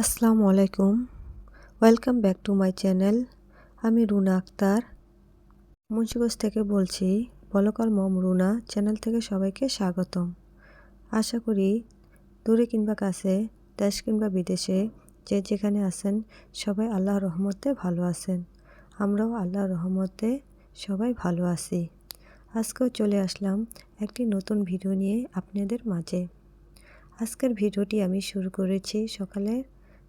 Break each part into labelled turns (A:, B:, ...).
A: আসসালামু আলাইকুম। Welcome back to my channel আমি রুনা আক্তার। মুন্সিগঞ্জ থেকে বলছি বলকাল মম রুনা চ্যানেল থেকে সবাইকে স্বাগতম। আশা করি দূরে কিংবা কাছে, দেশ কিংবা বিদেশে যে যেখানে আছেন, সবাই আল্লাহ রহমতে ভালো আছেন। আমরাও আল্লাহ রহমতে সবাই ভালো আছি। আজকেও চলে আসলাম একটি নতুন ভিডিও নিয়ে আপনাদের মাঝে। আজকের ভিডিওটি আমি শুরু করেছি সকালে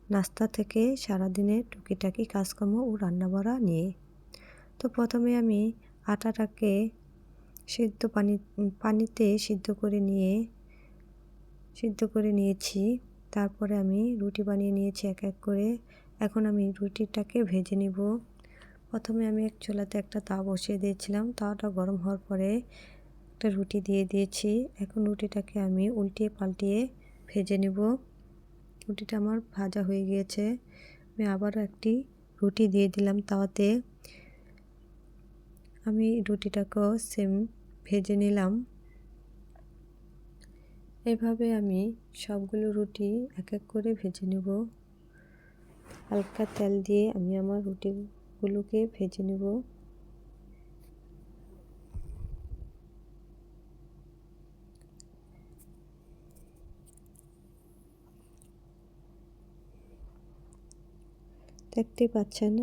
A: নাস্তা থেকে সারাদিনের টুকিটাকি কাজকর্ম ও রান্নাবাড়া নিয়ে। তো প্রথমে আমি আটাটাকে সিদ্ধ পানি, পানিতে সিদ্ধ করে নিয়ে, সিদ্ধ করে নিয়েছি। তারপরে আমি রুটি বানিয়ে নিয়েছি এক এক করে। এখন আমি রুটিটাকে ভেজে নিব। প্রথমে আমি এক চুলাতে একটা তা বসিয়ে দিয়েছিলাম। তাওয়াটা গরম হওয়ার পরে একটা রুটি দিয়ে দিয়েছি। এখন রুটিটাকে আমি উল্টিয়ে পাল্টিয়ে ভেজে নেব। রুটিটা আমার ভাজা হয়ে গিয়েছে। আমি আবারও একটি রুটি দিয়ে দিলাম তাওয়াতে। আমি রুটিটাকেও সেম ভেজে নিলাম। এভাবে আমি সবগুলো রুটি এক এক করে ভেজে নেব। হালকা তেল দিয়ে আমি আমার রুটিগুলোকে ভেজে নেব। দেখতে পাচ্ছেন,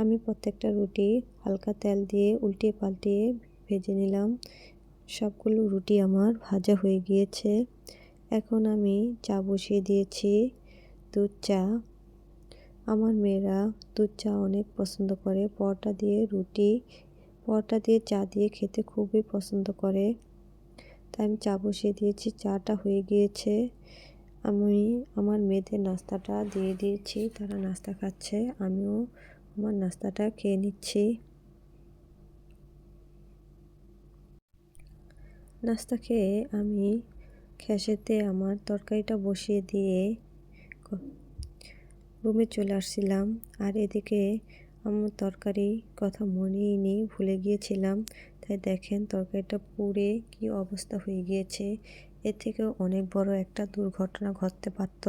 A: আমি প্রত্যেকটা রুটি হালকা তেল দিয়ে উল্টিয়ে পাল্টিয়ে ভেজে নিলাম। সবগুলো রুটি আমার ভাজা হয়ে গিয়েছে। এখন আমি চা বসিয়ে দিয়েছি, দুধ চা। আমার মেয়েরা দুধ চা অনেক পছন্দ করে। পরোটা দিয়ে রুটি, পরোটা দিয়ে চা দিয়ে খেতে খুবই পছন্দ করে। তাই আমি চা বসিয়ে দিয়েছি, চাটা হয়ে গিয়েছে। আমি আমার মেয়েদের নাস্তাটা দিয়ে দিয়েছি, তারা নাস্তা খাচ্ছে, আমিও আমার নাস্তাটা খেয়ে নিচ্ছি। নাস্তা খেয়ে আমি খেসেতে আমার তরকারিটা বসিয়ে দিয়ে রুমে চলে আসছিলাম। আর এদিকে আমার তরকারি কথা মনেই নেই, ভুলে গিয়েছিলাম। তাই দেখেন তরকারিটা পুড়ে কি অবস্থা হয়ে গিয়েছে। এর থেকেও অনেক বড় একটা দুর্ঘটনা ঘটতে পারত।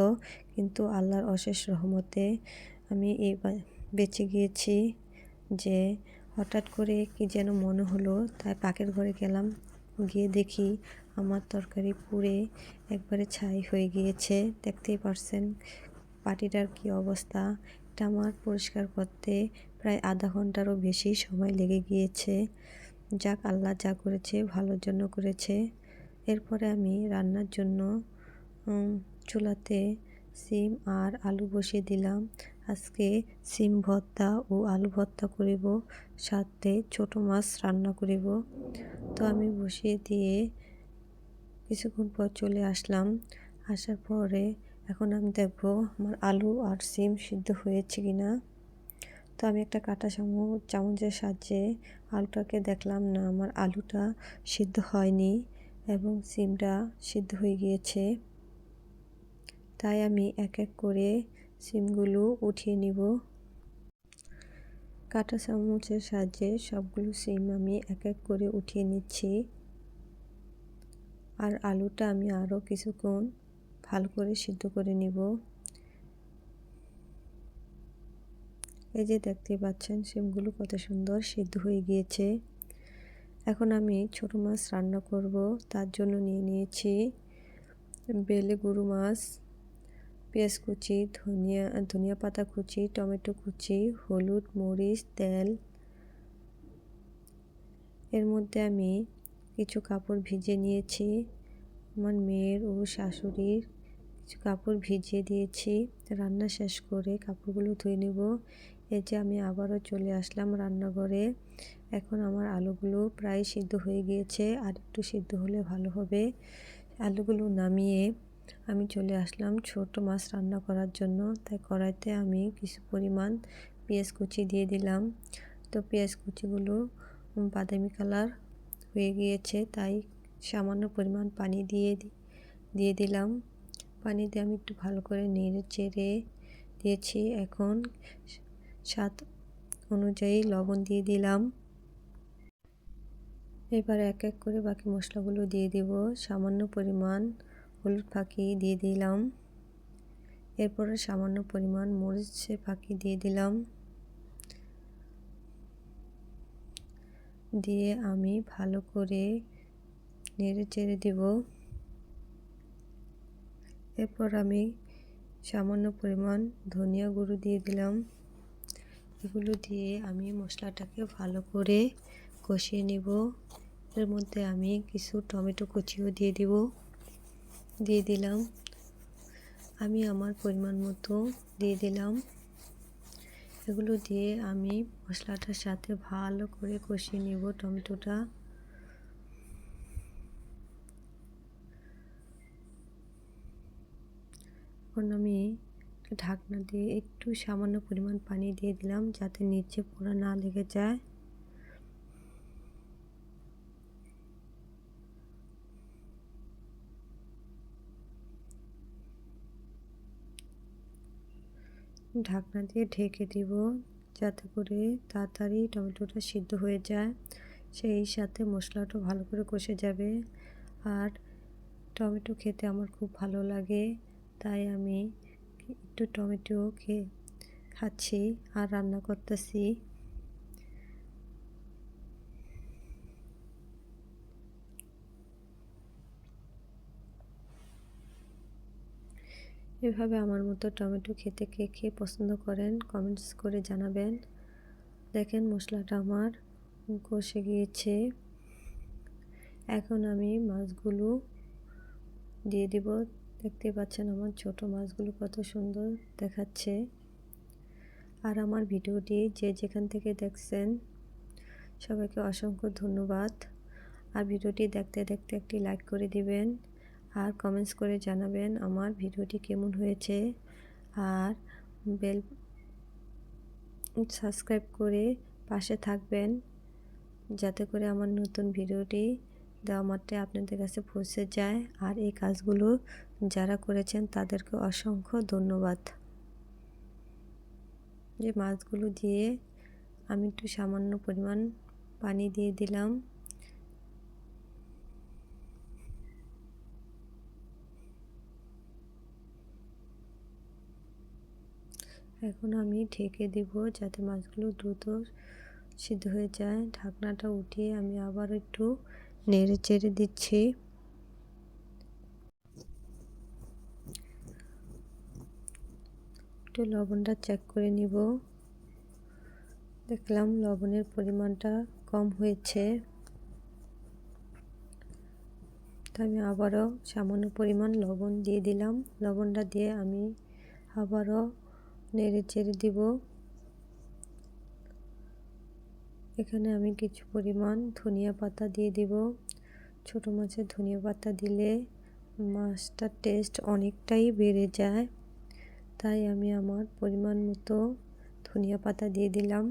A: কিন্তু আল্লাহর অশেষ রহমতে আমি এই বেঁচে গিয়েছি যে হঠাৎ করে কি যেন মনে হলো। তাই পাকের ঘরে গেলাম, গিয়ে দেখি আমার তরকারি পুড়ে একবারে ছাই হয়ে গিয়েছে। দেখতেই পারছেন পাটিটার কি অবস্থা। এটা আমার পরিষ্কার করতে প্রায় আধা ঘন্টারও বেশি সময় লেগে গিয়েছে। যাক আল্লাহ যা করেছে, ভালোর জন্য করেছে। এরপরে আমি রান্নার জন্য চুলাতে সিম আর আলু বসিয়ে দিলাম। আজকে সিম ভর্তা ও আলু ভর্তা করিব, সাথে ছোট মাছ রান্না করিব। তো আমি বসিয়ে দিয়ে কিছুক্ষণ পর চলে আসলাম। আসার পরে এখন আমি দেখব আমার আলু আর সিম সিদ্ধ হয়েছে কি না তো আমি একটা কাটা চামচ চামচের সাহায্যে আলুটাকে দেখলাম, না, আমার আলুটা সিদ্ধ হয়নি এবং সিমটা সিদ্ধ হয়ে গিয়েছে। তাই আমি এক এক করে সিমগুলো উঠিয়ে নিব। কাটা চামচের সাহায্যে সবগুলো সিম আমি এক এক করে উঠিয়ে নিচ্ছি। আর আলুটা আমি আরও কিছুক্ষণ ভালো করে সিদ্ধ করে নিব। এই যে দেখতে পাচ্ছেন সিমগুলো কত সুন্দর সিদ্ধ হয়ে গিয়েছে। এখন আমি ছোট মাছ রান্না করব, তার জন্য নিয়ে নিয়েছি বেলে গরু মাছ, পেঁয়াজ কুচি, ধনিয়া ধনিয়া পাতা কুচি, টমেটো কুচি, হলুদ, মরিচ, তেল। এর মধ্যে আমি কিছু কাপড় ভিজে নিয়েছি, আমার মেয়ের ও শাশুড়ির কিছু কাপড় ভিজিয়ে দিয়েছি। রান্না শেষ করে কাপড়গুলো ধুয়ে নেব। এই যে আমি আবারও চলে আসলাম রান্নাঘরে। এখন আমার আলুগুলো প্রায় সিদ্ধ হয়ে গিয়েছে, আর একটু সিদ্ধ হলে ভালো হবে। আলুগুলো নামিয়ে আমি চলে আসলাম ছোট মাছ রান্না করার জন্য। তাই কড়াইতে আমি কিছু পরিমাণ পেঁয়াজ কুচি দিয়ে দিলাম। তো পেঁয়াজ কুচিগুলো বাদামি কালার হয়ে গিয়েছে, তাই সামান্য পরিমাণ পানি দিয়ে দিয়ে দিলাম। পানি দিয়ে আমি একটু ভালো করে নেড়ে চেড়ে দিয়েছি। এখন স্বাদ অনুযায়ী লবণ দিয়ে দিলাম। এবার এক এক করে বাকি মশলাগুলো দিয়ে দেব। সামান্য পরিমাণ হলুদ ফাঁকি দিয়ে দিলাম। এরপরে সামান্য পরিমাণ মরিচে পাখি দিয়ে দিলাম। দিয়ে আমি ভালো করে নেড়ে চেড়ে দেব। এরপর আমি সামান্য পরিমাণ ধনিয়া গুঁড়ো দিয়ে দিলাম। এগুলো দিয়ে আমি মশলাটাকে ভালো করে কষিয়ে নেব। এর মধ্যে আমি কিছু টমেটো কুচিও দিয়ে দিব। দিয়ে দিলাম। আমি আমার পরিমাণ মতো দিয়ে দিলাম। এগুলো দিয়ে আমি মশলাটার সাথে ভালো করে কষিয়ে নেব টমেটোটা। এখন আমি ঢাকনা দিয়ে একটু সামান্য পরিমাণ পানি দিয়ে দিলাম যাতে নিচে পুরো না লেগে যায়। ঢাকনা দিয়ে ঢেকে দিব যাতে করে তাড়াতাড়ি টমেটোটা সিদ্ধ হয়ে যায়। সেই সাথে মশলাটা ভালো করে কষে যাবে। আর টমেটো খেতে আমার খুব ভালো লাগে, তাই আমি একটু টমেটো খেয়ে খাচ্ছি আর রান্না করতেছি। এভাবে আমার মতো টমেটো খেতে কে কে পছন্দ করেন কমেন্টস করে জানাবেন। দেখেন মশলাটা আমার কষে গিয়েছে। এখন আমি মাছগুলো দিয়ে দিব দেখতে পাচ্ছেন আমার ছোট মাছগুলো কত সুন্দর দেখাচ্ছে। আর আমার ভিডিওটি যে যেখান থেকে দেখছেন, সবাইকে অসংখ্য ধন্যবাদ। আর ভিডিওটি দেখতে দেখতে একটি লাইক করে দিবেন, আর কমেন্টস করে জানাবেন আমার ভিডিওটি কেমন হয়েছে। আর বেল সাবস্ক্রাইব করে পাশে থাকবেন, যাতে করে আমার নতুন ভিডিওটি দেওয়া মাত্রে আপনাদের কাছে পৌঁছে যায়। আর এই কাজগুলো যারা করেছেন তাদেরকে অসংখ্য ধন্যবাদ। যে মাছগুলো দিয়ে আমি একটু সামান্য পরিমাণ পানি দিয়ে দিলাম। এখন আমি ঢেকে দিব যাতে মাছগুলো দ্রুত সিদ্ধ হয়ে যায়। ঢাকনাটা উঠিয়ে আমি আবার একটু নেড়ে চেড়ে দিচ্ছি। একটু লবণটা চেক করে নিব। দেখলাম লবণের পরিমাণটা কম হয়েছে। তো আমি আবারও সামান্য পরিমাণ লবণ দিয়ে দিলাম। লবণটা দিয়ে আমি আবারও নেড়ে চেড়ে দিব। এখানে আমি কিছু পরিমাণ ধনিয়া পাতা দিয়ে দিব। ছোট মাছের ধনিয়া পাতা দিলে মাছটার টেস্ট অনেকটাই বেড়ে যায়। তাই আমি আমার পরিমাণ মতো ধনিয়া পাতা দিয়ে দিলাম।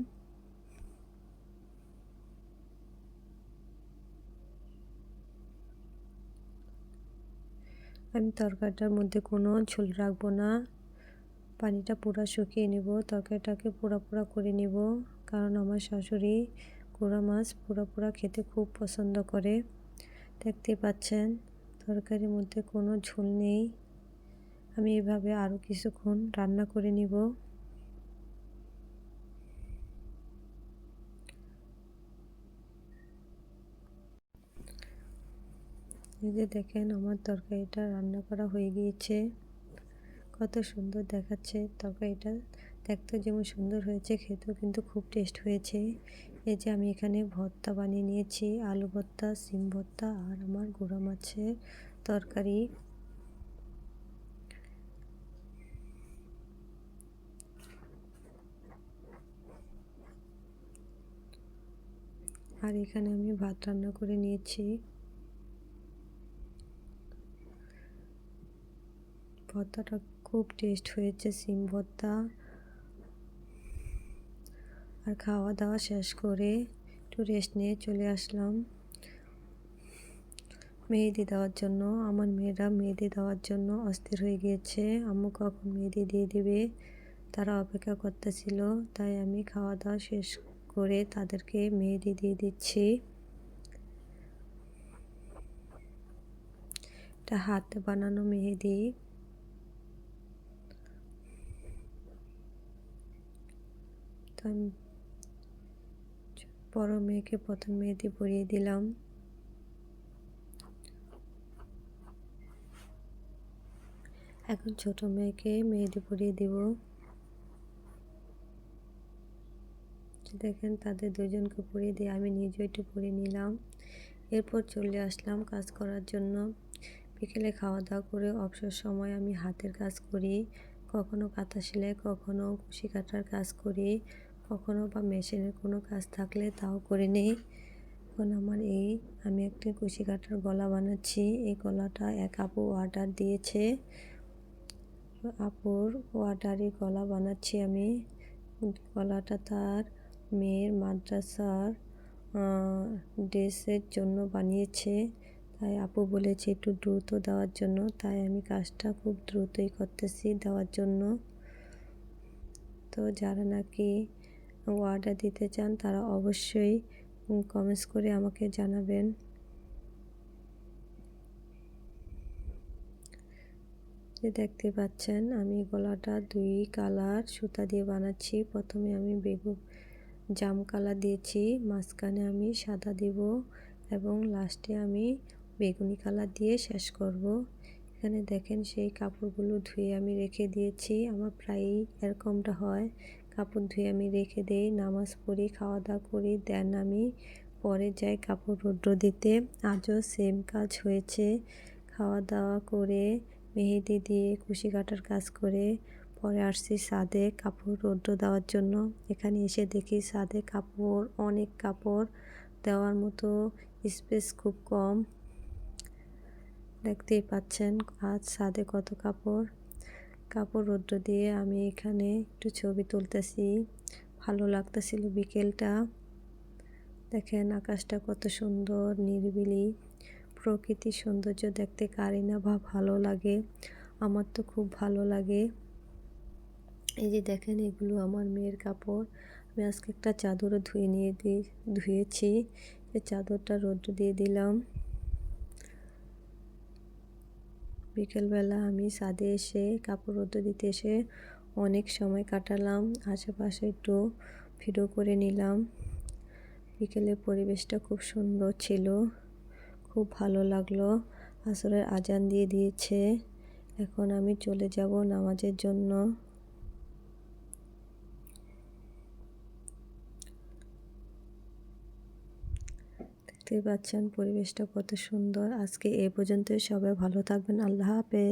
A: আমি তরকারিটার মধ্যে কোনো ঝোল রাখব না। পানিটা পুরো শুকিয়ে নেব, তরকারিটাকে পুরা পুরা করে নেব, কারণ আমার শাশুড়ি কুড়া মাছ পুরা পুরা খেতে খুব পছন্দ করে। দেখতে পাচ্ছেন, তরকারির মধ্যে কোনো ঝোল নেই। আমি এভাবে আরও কিছুক্ষণ রান্না করে নিব। এই যে দেখেন আমার তরকারিটা রান্না করা হয়ে গিয়েছে। কত সুন্দর দেখাচ্ছে তরকারিটা। দেখতে যেমন সুন্দর হয়েছে, খেতেও কিন্তু খুব টেস্ট হয়েছে। এই যে আমি এখানে ভর্তা বানিয়ে নিয়েছি, আলু ভর্তা, সিম ভর্তা আর আমার গুঁড়া মাছের তরকারি। আর এখানে আমি ভাত রান্না করে নিয়েছি। ভর্তাটা খুব টেস্ট হয়েছে, সিম ভর্তা। আর খাওয়া দাওয়া শেষ করে একটু রেস্ট নিয়ে চলে আসলাম। মেহেদি দেওয়ার জন্য, আমার মেয়েরা মেহেদি দেওয়ার জন্য অস্থির হয়ে গিয়েছে। আম্মু কখন মেহেদি দিয়ে দিবে? তারা অপেক্ষা করতেছিল, তাই আমি খাওয়া দাওয়া শেষ করে তাদেরকে মেহেদি দিয়ে দিচ্ছি। এটা হাতে বানানো মেহেদি। তো আমি বড় মেয়েকে প্রথম মেহেদি পরিয়ে দিলাম। এখন ছোট মেয়েকে মেহেদি পরিয়ে দিব। দেখেন তাদের দুজনকে পরিয়ে দিয়ে আমি নিজেও একটু পরিয়ে নিলাম। এরপর চলে আসলাম কাজ করার জন্য। বিকেলে খাওয়া দাওয়া করে অবসর সময় আমি হাতের কাজ করি। কখনো কাঁথা সেলাই, কখনো কুশি কাটার কাজ করি। কখনো বা মেশিনের কোনো কাজ থাকলে তাও করে নেই। এখন আমার এই, আমি একটি কুশি কাটার গলা বানাচ্ছি। এই গলাটা এক আপু অর্ডার দিয়েছে। আপুর অর্ডারই গলা বানাচ্ছি আমি। গলাটা তার মেয়ের মাদ্রাসার ড্রেসের জন্য বানিয়েছে। তাই আপু বলেছে একটু দ্রুত দেওয়ার জন্য। তাই আমি কাজটা খুব দ্রুতই করতেছি দেওয়ার জন্য। তো যারা নাকি অর্ডার দিতে চান, তারা অবশ্যই কমেন্টস করে আমাকে জানাবেন। যে দেখতে পাচ্ছেন, আমি গলাটা দুই কালার সুতা দিয়ে বানাচ্ছি। প্রথমে আমি বেগুন জাম কালার দিয়েছি, মাঝখানে আমি সাদা দিব এবং লাস্টে আমি বেগুনি কালার দিয়ে শেষ করব। এখানে দেখেন সেই কাপড়গুলো ধুয়ে আমি রেখে দিয়েছি, আমার প্রায়ই এরকমটা হয়। কাপড় ধুয়ে আমি রেখে দিই, নামাজ পড়ি খাওয়া দাওয়া করি, দেন আমি পরে যাই কাপড় রৌদ্র দিতে। আজও সেম কাজ হয়েছে খাওয়া দাওয়া করে, মেহেদি দিয়ে, কুশি কাটার কাজ করে পরে আসছি সাদে কাপড় রৌদ্র দেওয়ার জন্য। এখানে এসে দেখি সাদে কাপড়, অনেক কাপড় দেওয়ার মতো স্পেস খুব কম। দেখতেই পাচ্ছেন আজ সাদে কত কাপড়। কাপড় রৌদ্র দিয়ে আমি এখানে একটু ছবি তুলতেছি। ভালো লাগতেছিল বিকেলটা। দেখেন আকাশটা কত সুন্দর, নিরিবিলি। প্রকৃতির সৌন্দর্য দেখতে কারি না বা ভালো লাগে। আমার তো খুব ভালো লাগে। এই যে দেখেন, এগুলো আমার মেয়ের কাপড়। আমি আজকে একটা চাদরও ধুয়ে নিয়ে দিয়ে ধুয়েছি। চাদরটা রোদ্র দিয়ে দিলাম। বিকেলবেলা আমি ছাদে এসে কাপড় রোদ্র দিতে এসে অনেক সময় কাটালাম। আশেপাশে একটু ভিডিও করে নিলাম। বিকেলের পরিবেশটা খুব সুন্দর ছিল। খুব ভালো লাগল। আসরের আজান দিয়ে দিয়েছে। এখন আমি চলে যাব নামাজের জন্য। দেখতেই পাচ্ছেন পরিবেশটা কত সুন্দর। আজকে এ পর্যন্তই। সবাই ভালো থাকবেন। আল্লাহ হাফেজ।